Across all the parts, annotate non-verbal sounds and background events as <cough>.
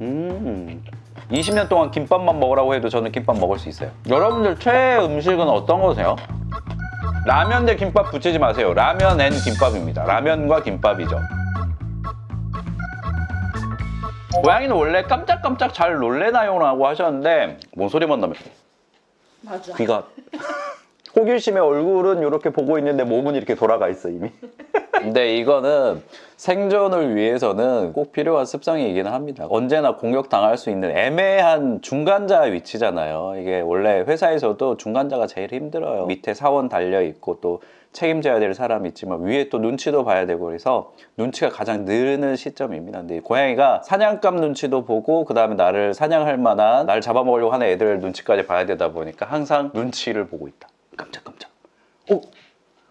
음. 20년 동안 김밥만 먹으라고 해도 저는 김밥 먹을 수 있어요. 여러분들 최애 음식은 어떤 거세요? 라면 대 김밥 붙이지 마세요. 라면 앤 김밥입니다. 라면과 김밥이죠. 고양이는 원래 깜짝깜짝 잘 놀래나요라고 하셨는데 뭔 소리만 나면 맞아. 귀가 <laughs> 호기심의 얼굴은 이렇게 보고 있는데 몸은 이렇게 돌아가 있어 이미. 근데 이거는 생존을 위해서는 꼭 필요한 습성이기는 합니다. 언제나 공격당할 수 있는 애매한 중간자 위치잖아요. 이게 원래 회사에서도 중간자가 제일 힘들어요. 밑에 사원 달려 있고 또 책임져야 될 사람이 있지만 위에 또 눈치도 봐야 되고 그래서 눈치가 가장 느는 시점입니다. 근데 이 고양이가 사냥감 눈치도 보고 그 다음에 나를 사냥할 만한 나를 잡아먹으려고 하는 애들 눈치까지 봐야 되다 보니까 항상 눈치를 보고 있다. 깜짝깜짝. 오,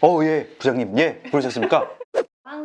어, 예, 부장님, 예, 부르셨습니까?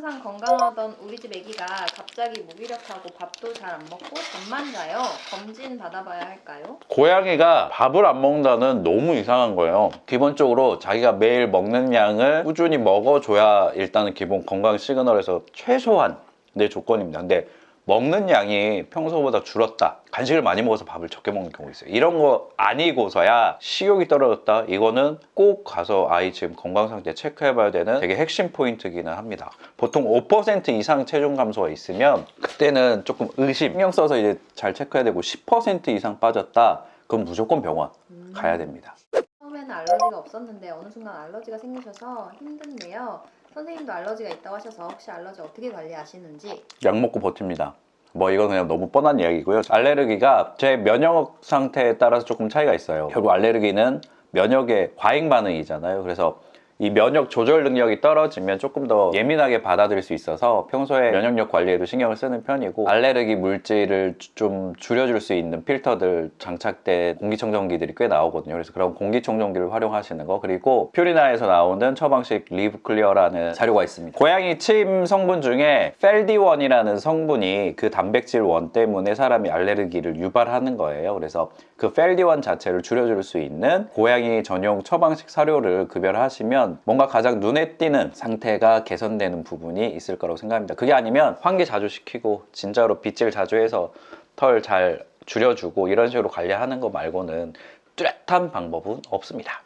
항상 건강하던 우리 집 애기가 갑자기 무기력하고 밥도 잘 안 먹고 잠만 자요. 검진 받아봐야 할까요? 고양이가 밥을 안 먹는다는 너무 이상한 거예요. 기본적으로 자기가 매일 먹는 양을 꾸준히 먹어줘야 일단은 기본 건강 시그널에서 최소한 내 조건입니다. 근데 먹는 양이 평소보다 줄었다. 간식을 많이 먹어서 밥을 적게 먹는 경우 있어요. 이런 거 아니고서야 식욕이 떨어졌다. 이거는 꼭 가서 아이 지금 건강 상태 체크해 봐야 되는 되게 핵심 포인트기는 합니다. 보통 5% 이상 체중 감소가 있으면 그때는 조금 의심, 신경 써서 이제 잘 체크해야 되고 10% 이상 빠졌다. 그럼 무조건 병원 가야 됩니다. 처음에는 알러지가 없었는데 어느 순간 알러지가 생기셔서 힘든데요. 선생님도 알러지가 있다고 하셔서 혹시 알러지 어떻게 관리하시는지 약 먹고 버팁니다. 뭐 이건 그냥 너무 뻔한 이야기고요. 알레르기가 제 면역 상태에 따라서 조금 차이가 있어요. 결국 알레르기는 면역의 과잉 반응이잖아요. 그래서 이 면역 조절 능력이 떨어지면 조금 더 예민하게 받아들일 수 있어서 평소에 면역력 관리에도 신경을 쓰는 편이고 알레르기 물질을 주- 좀 줄여줄 수 있는 필터들 장착된 공기청정기들이 꽤 나오거든요. 그래서 그런 공기청정기를 활용하시는 거 그리고 퓨리나에서 나오는 처방식 리브 클리어라는 사료가 있습니다. 고양이 침 성분 중에 펠디원이라는 성분이 그 단백질 원 때문에 사람이 알레르기를 유발하는 거예요. 그래서 그 펠디원 자체를 줄여줄 수 있는 고양이 전용 처방식 사료를 급여하시면 뭔가 가장 눈에 띄는 상태가 개선되는 부분이 있을 거라고 생각합니다. 그게 아니면 환기 자주 시키고 진짜로 빗질 자주 해서 털 잘 줄여주고 이런 식으로 관리하는 거 말고는 뚜렷한 방법은 없습니다.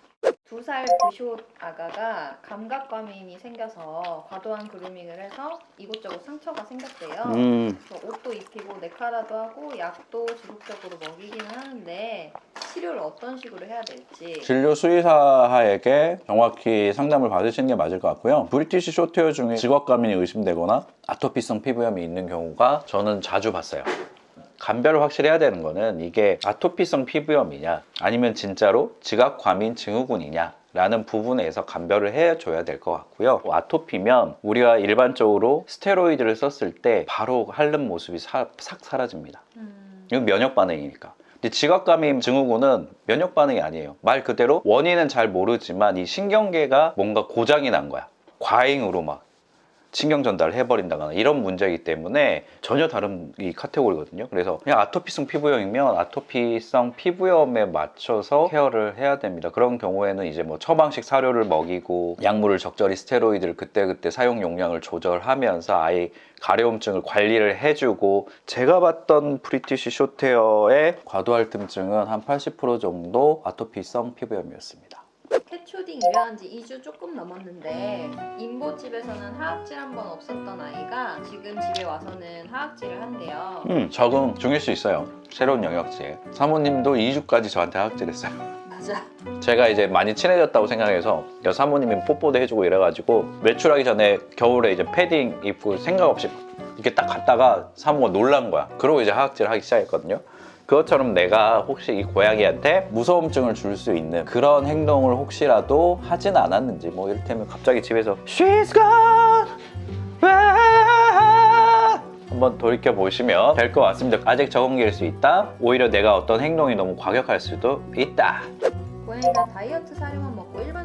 두 살 부시옷 아가가 감각과민이 생겨서 과도한 그루밍을 해서 이곳저곳 상처가 생겼대요. 음, 그래서 옷도 입히고 네카라도 하고 약도 지속적으로 먹이기는 하는데 치료를 어떤 식으로 해야 될지 진료 수의사에게 정확히 상담을 받으시는 게 맞을 것 같고요. 브리티시 쇼테어 중에 직업감이 의심되거나 아토피성 피부염이 있는 경우가 저는 자주 봤어요. 감별을 확실히 해야 되는 거는 이게 아토피성 피부염이냐 아니면 진짜로 지각 과민 증후군이냐 라는 부분에서 감별을 해줘야 될 것 같고요. 아토피면 우리가 일반적으로 스테로이드를 썼을 때 바로 핥는 모습이 사- 싹 사라집니다. 음, 이건 면역 반응이니까. 근데 지각감임 증후군은 면역 반응이 아니에요. 말 그대로 원인은 잘 모르지만 이 신경계가 뭔가 고장이 난 거야. 과잉으로 막 신경 전달을 해버린다거나 이런 문제이기 때문에 전혀 다른 이 카테고리거든요. 그래서 그냥 아토피성 피부염이면 아토피성 피부염에 맞춰서 케어를 해야 됩니다. 그런 경우에는 이제 뭐 처방식 사료를 먹이고 약물을 적절히 스테로이드를 그때그때 사용 용량을 조절하면서 아이 가려움증을 관리를 해주고 제가 봤던 브리티시 쇼테어의 과도할증증은 한 80% 정도 아토피성 피부염이었습니다. 캣초딩 입양한 지 2주 조금 넘었는데 인보집에서는 하악질 한 번 없었던 아이가 지금 집에 와서는 하악질을 한대요. 음, 적응 중일 수 있어요. 새로운 영역지에. 사모님도 2주까지 저한테 학질했어요. 맞아. 제가 이제 많이 친해졌다고 생각해서 여 사모님이 뽀뽀도 해주고 이래가지고 외출하기 전에 겨울에 이제 패딩 입고 생각 없이 이렇게 딱 갔다가 사모가 놀란 거야. 그러고 이제 하악질 하기 시작했거든요. 그것처럼 내가 혹시 이 고양이한테 무서움증을 줄 수 있는 그런 행동을 혹시라도 하진 않았는지 뭐 이를테면 갑자기 집에서 She's gone 와- 한번 돌이켜 보시면 될 것 같습니다. 아직 적응기일 수 있다. 오히려 내가 어떤 행동이 너무 과격할 수도 있다. 고양이가 다이어트 사료만 먹고 일반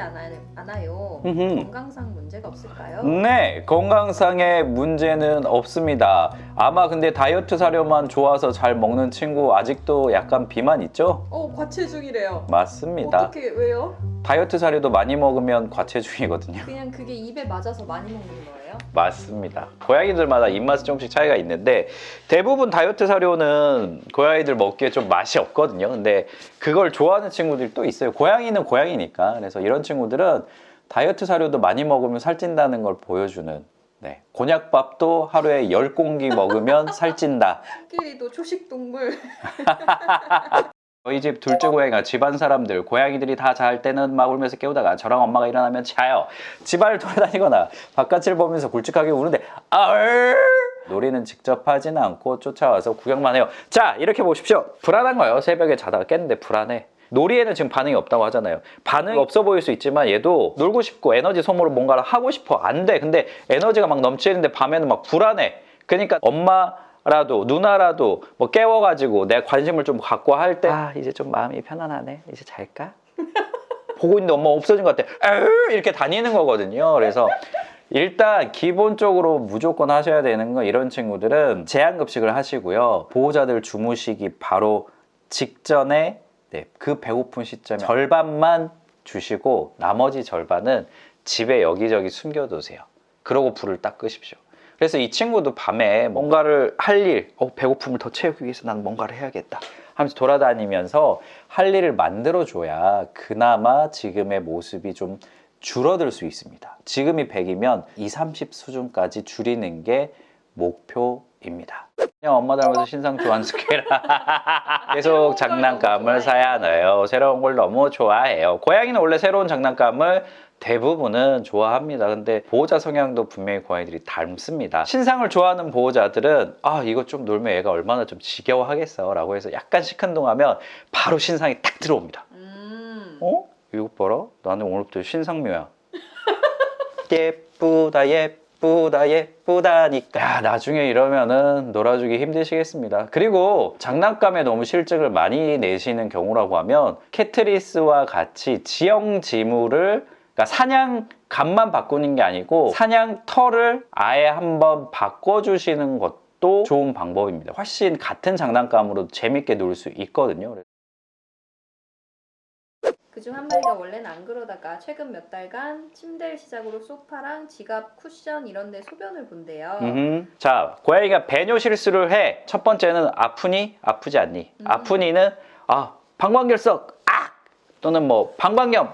않아요. 않아요. 음흠. 건강상 문제가 없을까요? 네, 건강상의 문제는 없습니다. 아마 근데 다이어트 사료만 좋아서 잘 먹는 친구 아직도 약간 비만 있죠? 어 과체중이래요. 맞습니다. 어떻게 왜요? 다이어트 사료도 많이 먹으면 과체중이거든요. 그냥 그게 입에 맞아서 많이 먹는 거예요? 건가요? 맞습니다. 고양이들마다 입맛이 조금씩 차이가 있는데 대부분 다이어트 사료는 고양이들 먹기에 좀 맛이 없거든요. 근데 그걸 좋아하는 친구들이 또 있어요. 고양이는 고양이니까. 그래서 이런 친구들은 다이어트 사료도 많이 먹으면 살찐다는 걸 보여주는 네. 곤약밥도 하루에 10공기 먹으면 살찐다. <laughs> 코끼리도 초식 동물. <laughs> 저희 집 둘째 고양이가 집안 사람들 고양이들이 다 잘 때는 막 울면서 깨우다가 저랑 엄마가 일어나면 자요. 집안을 돌아다니거나 바깥을 보면서 굵직하게 우는데 아을! 놀이는 직접 하지는 않고 쫓아와서 구경만 해요. 자 이렇게 보십시오. 불안한 거예요. 새벽에 자다가 깼는데 불안해. 놀이에는 지금 반응이 없다고 하잖아요. 반응이 없어 보일 수 있지만 얘도 놀고 싶고 에너지 소모를 뭔가를 하고 싶어. 안 돼. 근데 에너지가 막 넘치는데 밤에는 막 불안해. 그러니까 엄마 라도 누나라도 뭐 깨워가지고 내 관심을 좀 갖고 할 때 아. 이제 좀 마음이 편안하네. 이제 잘까? <laughs> 보고 있는데 엄마 없어진 것 같아. 에으 이렇게 다니는 거거든요. 그래서 일단 기본적으로 무조건 하셔야 되는 건 이런 친구들은 제한급식을 하시고요. 보호자들 주무시기 바로 직전에 네, 그 배고픈 시점에 절반만 주시고 나머지 절반은 집에 여기저기 숨겨두세요. 그러고 불을 딱 끄십시오 그래서 이 친구도 밤에 뭔가를 할 일, 어, 배고픔을 더 채우기 위해서 난 뭔가를 해야겠다 하면서 돌아다니면서 할 일을 만들어줘야 그나마 지금의 모습이 좀 줄어들 수 있습니다. 지금이 100이면 2, 30 수준까지 줄이는 게 목표 입니다. 그냥 엄마 닮아서 신상 교환스케라 <laughs> 계속 장난감을 사야 하나요? 새로운 걸 너무 좋아해요. 고양이는 원래 새로운 장난감을 대부분은 좋아합니다. 근데 보호자 성향도 분명히 고양이들이 닮습니다. 신상을 좋아하는 보호자들은 아 이거 좀 놀면 얘가 얼마나 좀 지겨워하겠어 라고 해서 약간 시큰둥하면 바로 신상이 딱 들어옵니다. 음. 어? 이거 봐라. 나는 오늘부터 신상묘야. <laughs> 예쁘다 예쁘다 예쁘다니까. 야 나중에 이러면은 놀아주기 힘드시겠습니다. 그리고 장난감에 너무 실증을 많이 내시는 경우라고 하면 캐트리스와 같이 지형 지물을 그러니까 사냥 감만 바꾸는 게 아니고 사냥 털을 아예 한번 바꿔주시는 것도 좋은 방법입니다. 훨씬 같은 장난감으로 재밌게 놀 수 있거든요. 그중 한 마리가 원래는 안 그러다가 최근 몇 달간 침대를 시작으로 소파랑 지갑, 쿠션 이런 데 소변을 본대요. 음흠. 자, 고양이가 배뇨 실수를 해. 첫 번째는 아프니? 아프지 않니? 음. 아프니는 아, 방광결석. 악! 또는 뭐 방광염. 악!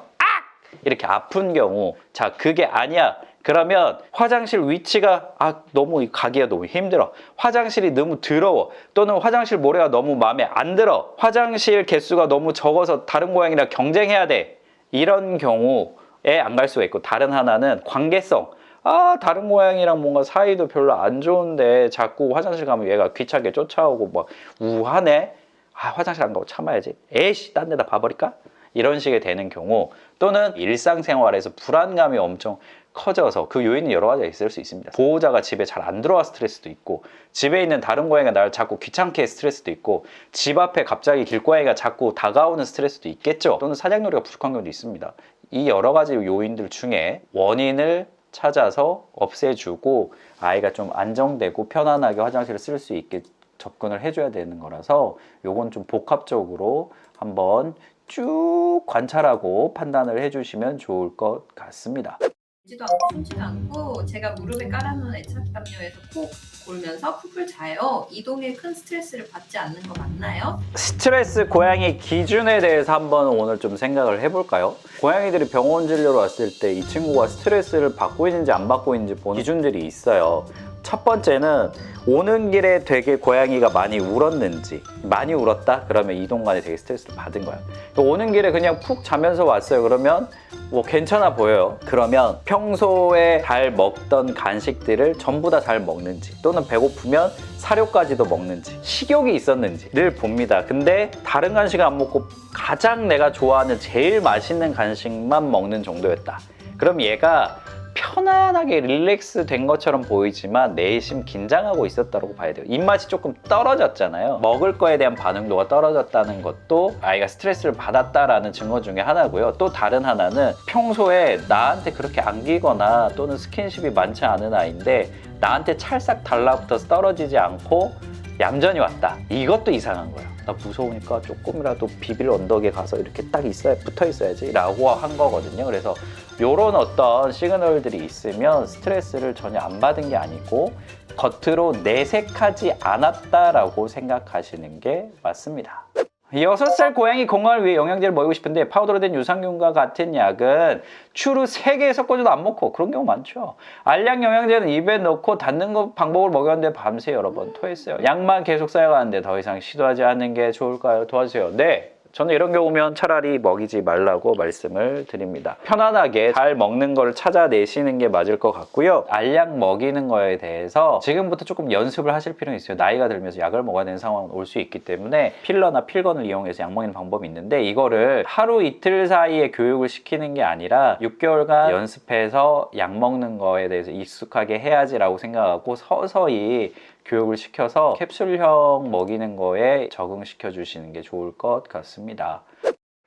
이렇게 아픈 경우. 자, 그게 아니야. 그러면 화장실 위치가 아 너무 가기가 너무 힘들어. 화장실이 너무 더러워. 또는 화장실 모래가 너무 마음에 안 들어. 화장실 개수가 너무 적어서 다른 고양이랑 경쟁해야 돼. 이런 경우에 안 갈 수가 있고 다른 하나는 관계성. 아 다른 고양이랑 뭔가 사이도 별로 안 좋은데 자꾸 화장실 가면 얘가 귀찮게 쫓아오고 막 우하네. 아 화장실 안 가고 참아야지. 에이씨 딴 데다 봐버릴까? 이런 식이 되는 경우. 또는 일상생활에서 불안감이 엄청 커져서 그 요인은 여러 가지가 있을 수 있습니다. 보호자가 집에 잘 안 들어와 스트레스도 있고 집에 있는 다른 고양이가 나를 자꾸 귀찮게 해 스트레스도 있고 집 앞에 갑자기 길고양이가 자꾸 다가오는 스트레스도 있겠죠. 또는 사냥놀이가 부족한 경우도 있습니다. 이 여러 가지 요인들 중에 원인을 찾아서 없애주고 아이가 좀 안정되고 편안하게 화장실을 쓸 수 있게 접근을 해줘야 되는 거라서 요건 좀 복합적으로 한번 쭉 관찰하고 판단을 해주시면 좋을 것 같습니다. 지도 않고 숨지도 않고 제가 무릎에 깔아놓은 애착 담요에서 콕 골면서 푹푹 자요. 이동에 큰 스트레스를 받지 않는 거 맞나요? 스트레스 고양이 기준에 대해서 한번 오늘 좀 생각을 해볼까요? 고양이들이 병원 진료로 왔을 때 이 친구가 스트레스를 받고 있는지 안 받고 있는지 보는 기준들이 있어요. 첫 번째는 오는 길에 되게 고양이가 많이 울었는지 많이 울었다? 그러면 이동간에 되게 스트레스를 받은 거야. 오는 길에 그냥 푹 자면서 왔어요. 그러면 뭐 괜찮아 보여요. 그러면 평소에 잘 먹던 간식들을 전부 다 잘 먹는지 또는 배고프면 사료까지도 먹는지 식욕이 있었는지를 봅니다. 근데 다른 간식을 안 먹고 가장 내가 좋아하는 제일 맛있는 간식만 먹는 정도였다. 그럼 얘가 편안하게 릴렉스 된 것처럼 보이지만 내심 긴장하고 있었다고 봐야 돼요. 입맛이 조금 떨어졌잖아요. 먹을 거에 대한 반응도가 떨어졌다는 것도 아이가 스트레스를 받았다라는 증거 중에 하나고요. 또 다른 하나는 평소에 나한테 그렇게 안기거나 또는 스킨십이 많지 않은 아이인데 나한테 찰싹 달라붙어서 떨어지지 않고 얌전히 왔다. 이것도 이상한 거야. 나 무서우니까 조금이라도 비빌 언덕에 가서 이렇게 딱 있어야 붙어 있어야지 라고 한 거거든요. 그래서 요런 어떤 시그널들이 있으면 스트레스를 전혀 안 받은 게 아니고 겉으로 내색하지 않았다라고 생각하시는 게 맞습니다. 6살 고양이 건강을 위해 영양제를 먹이고 싶은데 파우더로 된 유산균과 같은 약은 추루 3개 섞어줘도 안 먹고 그런 경우 많죠. 알약 영양제는 입에 넣고 닫는 거 방법을 먹였는데 밤새 여러 번 토했어요. 약만 계속 쌓여가는데 더 이상 시도하지 않는 게 좋을까요? 도와주세요. 네. 저는 이런 경우면 차라리 먹이지 말라고 말씀을 드립니다. 편안하게 잘 먹는 걸 찾아내시는 게 맞을 것 같고요. 알약 먹이는 거에 대해서 지금부터 조금 연습을 하실 필요는 있어요. 나이가 들면서 약을 먹어야 되는 상황은 올 수 있기 때문에 필러나 필건을 이용해서 약 먹이는 방법이 있는데 이거를 하루 이틀 사이에 교육을 시키는 게 아니라 6개월간 연습해서 약 먹는 거에 대해서 익숙하게 해야지라고 생각하고 서서히 교육을 시켜서 캡슐형 먹이는 거에 적응시켜 주시는 게 좋을 것 같습니다.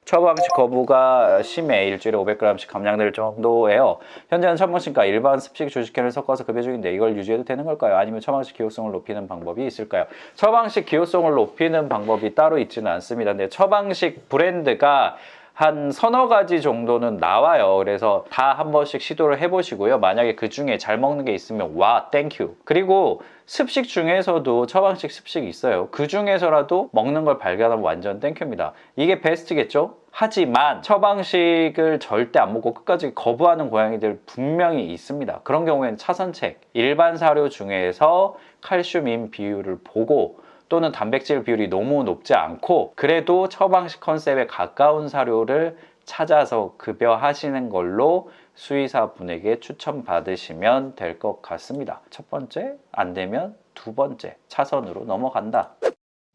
처방식 거부가 심해 일주일에 500g씩 감량될 정도예요. 현재는 처방식과 일반 습식 조식회를 섞어서 급여 중인데 이걸 유지해도 되는 걸까요? 아니면 처방식 기호성을 높이는 방법이 있을까요? 처방식 기호성을 높이는 방법이 따로 있지는 않습니다. 근데 처방식 브랜드가 한 서너 가지 정도는 나와요. 그래서 다 한 번씩 시도를 해보시고요. 만약에 그 중에 잘 먹는 게 있으면 와, 땡큐. 그리고 습식 중에서도 처방식 습식이 있어요. 그 중에서라도 먹는 걸 발견하면 완전 땡큐입니다. 이게 베스트겠죠? 하지만 처방식을 절대 안 먹고 끝까지 거부하는 고양이들 분명히 있습니다. 그런 경우에는 차선책, 일반 사료 중에서 칼슘 인 비율을 보고 또는 단백질 비율이 너무 높지 않고 그래도 처방식 컨셉에 가까운 사료를 찾아서 급여하시는 걸로 수의사 분에게 추천받으시면 될 것 같습니다. 첫 번째, 안 되면 두 번째 차선으로 넘어간다.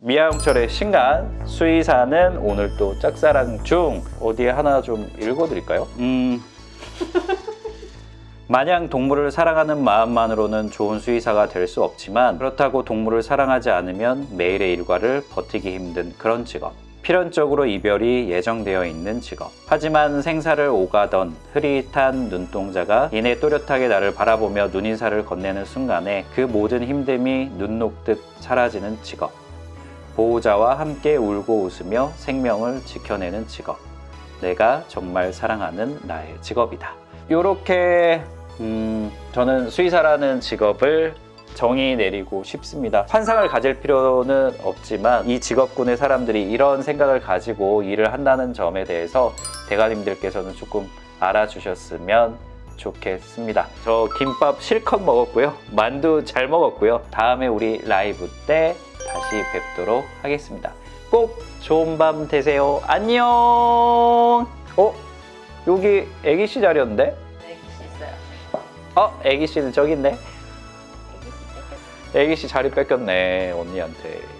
미아용철의 신간 수의사는 오늘 또 짝사랑 중 어디에 하나 좀 읽어드릴까요? 음. <laughs> 마냥 동물을 사랑하는 마음만으로는 좋은 수의사가 될 수 없지만 그렇다고 동물을 사랑하지 않으면 매일의 일과를 버티기 힘든 그런 직업. 필연적으로 이별이 예정되어 있는 직업. 하지만 생사를 오가던 흐릿한 눈동자가 이내 또렷하게 나를 바라보며 눈인사를 건네는 순간에 그 모든 힘듦이 눈 녹듯 사라지는 직업. 보호자와 함께 울고 웃으며 생명을 지켜내는 직업. 내가 정말 사랑하는 나의 직업이다. 요렇게 음, 저는 수의사라는 직업을 정의 내리고 싶습니다. 환상을 가질 필요는 없지만 이 직업군의 사람들이 이런 생각을 가지고 일을 한다는 점에 대해서 대가님들께서는 조금 알아주셨으면 좋겠습니다. 저 김밥 실컷 먹었고요. 만두 잘 먹었고요. 다음에 우리 라이브 때 다시 뵙도록 하겠습니다. 꼭 좋은 밤 되세요. 안녕. 어? 여기 애기씨 자리였는데? 어? 애기씨는 저기 있네. 애기씨 자리 뺏겼네 언니한테.